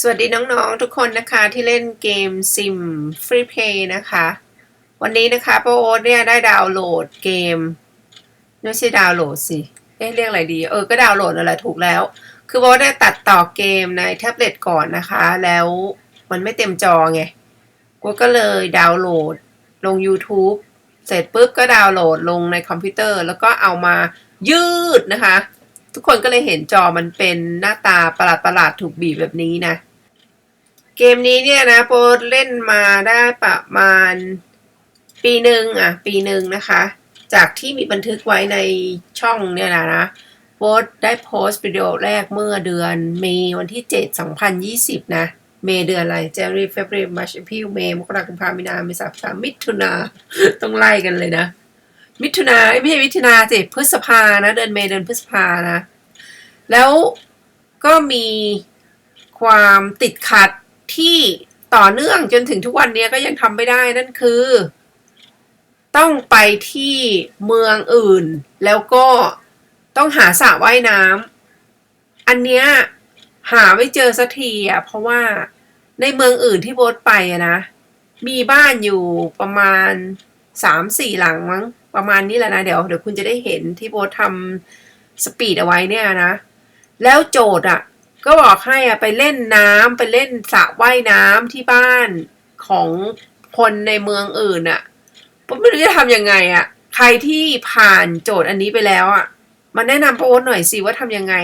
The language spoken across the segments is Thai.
สวัสดีน้องๆทุกคนนะคะที่เล่นเกมซิมฟรีเพย์นะคะ วันนี้นะคะป้าโอ๊ตเนี่ยได้ดาวน์โหลดเกมไม่ใช่ดาวน์โหลดสิเอ๊ะเรียกอะไรดี เออก็ดาวน์โหลดอะไรถูกแล้ว คือโอ๊ตได้ตัดต่อเกมในแท็บเล็ตก่อนนะคะ แล้วมันไม่เต็มจอไงกูก็เลยดาวน์โหลดลง YouTube เสร็จปุ๊บก็ดาวน์โหลดลงในคอมพิวเตอร์ แล้วก็เอามายืดนะคะ ทุกคนก็เลยเห็นจอมันเป็นหน้าตาประหลาดๆถูกบีบแบบนี้นะ เกมนี้เนี่ยนะโปรเล่นมาได้ประมาณปีหนึ่งอะ ปีหนึ่งนะคะ จากที่มีบันทึกไว้ในช่องเนี่ยนะนะโปรได้โพสต์วิดีโอแรกเมื่อเดือนเมษวันที่ 7 2020 นะ เมษเดือนอะไร January February March April May มกราคมกุมภาพันธ์มีนาเมษาพามิถุนา ต้องไล่กันเลยนะ มิถุนาไม่ใช่มิถุนาสิพฤษภานะ เดือนเมษเดือนพฤษภานะ แล้วก็มีความติดขัดที่ต่อเนื่องจนถึงทุกวันนี้ก็ยังทำไม่ได้นั่นคือ ต้องไปที่เมืองอื่น แล้วก็ต้องหาสระว่ายน้ำอันเนี้ยหาไม่เจอสักทีอะเพราะว่าในเมืองอื่นที่โบสไปอะนะ มีบ้านอยู่ประมาณสามสี่หลังมั้งประมาณนี้แหละนะ เดี๋ยวเดี๋ยวคุณจะได้เห็นที่โบสทำสปีดเอาไว้เนี่ยนะ แล้วโจทย์อะ ก็บอกให้อะไปเล่นน้ำไปเล่นสระว่ายน้ำที่บ้านของคนในเมืองอื่นอะผมไม่รู้จะทำยังไงอะ ใครที่ผ่านโจทย์อันนี้ไปแล้วอะมาแนะนำโป๊ตหน่อยสิว่าทำยังไง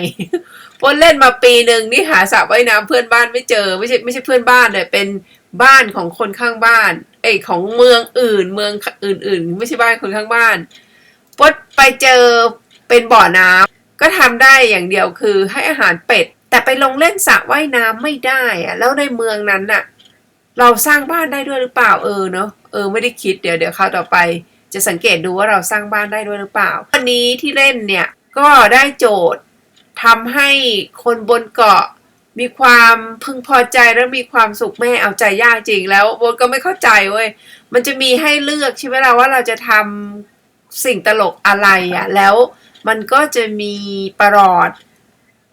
โป๊ตเล่นมาปีหนึ่งนี่หาสระว่ายน้ำเพื่อนบ้านไม่เจอ ไม่ใช่ไม่ใช่เพื่อนบ้านเลยเป็นบ้านของคนข้างบ้าน เอ้ของเมืองอื่น เมืองอื่นๆ ไม่ใช่บ้านคนข้างบ้านโป๊ตไปเจอเป็นบ่อน้ำ ก็ทำได้อย่างเดียวคือให้อาหารเป็ด แต่ไปลงเล่นสระว่ายน้ำไม่ได้อะแล้วในเมืองนั้นน่ะ เราสร้างบ้านได้ด้วยหรือเปล่าเออเนาะเออไม่ได้คิดเดี๋ยวเดี๋ยวคราวต่อไป จะสังเกตดูว่าเราสร้างบ้านได้ด้วยหรือเปล่า วันนี้ที่เล่นเนี่ยก็ได้โจทย์ทำให้คนบนเกาะมีความพึงพอใจและมีความสุขแม่เอาใจยากจริงแล้วโบนก็ไม่เข้าใจเว้ยมันจะมีให้เลือกใช่ไหมล่ะว่าเราจะทำสิ่งตลกอะไรอะ่ะแล้ว มันก็จะมีประหลอด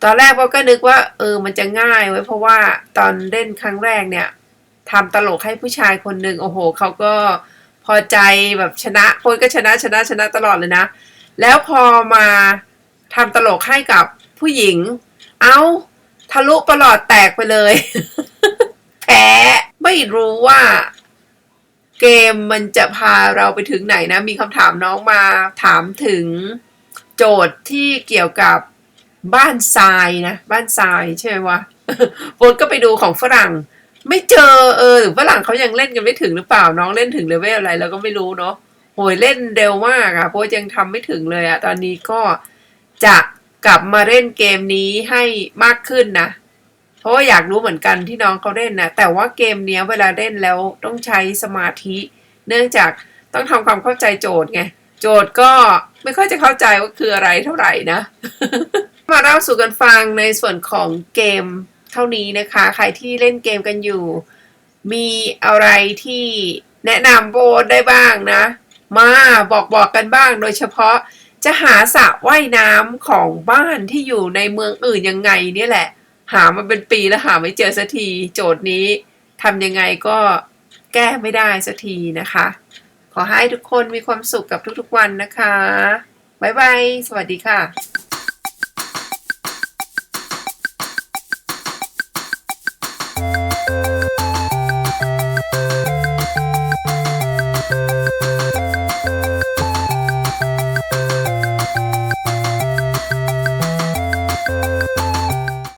ตอนแรกโบก็นึกว่า เออมันจะง่ายไว้เพราะว่าตอนเล่นครั้งแรกเนี่ยทำตลกให้ผู้ชายคนหนึ่งโอ้โหเขาก็พอใจแบบชนะคนก็ชนะชนะชนะตลอดเลยนะ แล้วพอมาทำตลกให้กับผู้หญิง เอ้าทะลุประหลอดแตกไปเลยแพ้ไม่รู้ว่าเกมมันจะพาเราไปถึงไหนนะ มีคำถามน้องมาถามถึง โจทย์ที่เกี่ยวกับบ้านทรายนะ บ้านทรายใช่ไหมวะโบนก็ไปดูของฝรั่ง ไม่เจอเออหรือฝรั่งเขายังเล่นกันไม่ถึงหรือเปล่าน้องเล่นถึงเลเวลอะไรเราก็ไม่รู้เนาะโหยเล่นเร็วมากอะโบยังทำไม่ถึงเลยอะตอนนี้ก็จะกลับมาเล่นเกมนี้ให้มากขึ้นนะเพราะว่าอยากรู้เหมือนกันที่น้องเขาเล่นนะแต่ว่าเกมเนี้ยเวลาเล่นแล้วต้องใช้สมาธิ เนื่องจากต้องทำความเข้าใจโจทย์ไง โจทย์ก็ไม่ค่อยจะเข้าใจว่าคืออะไรเท่าไหร่นะ มาเล่าสู่กันฟังในส่วนของเกมเท่านี้นะคะ ใครที่เล่นเกมกันอยู่ มีอะไรที่แนะนำโบทได้บ้างนะ มาบอกบอกกันบ้างโดยเฉพาะจะหาสระว่ายน้ำของบ้านที่อยู่ในเมืองอื่นยังไงเนี่ยแหละ หามาเป็นปีแล้วหาไม่เจอสักที โจทย์นี้ทำยังไงก็แก้ไม่ได้สักทีนะคะ ขอให้ทุกคนมีความสุขกับทุกๆวันนะคะ บ๊ายบาย สวัสดีค่ะ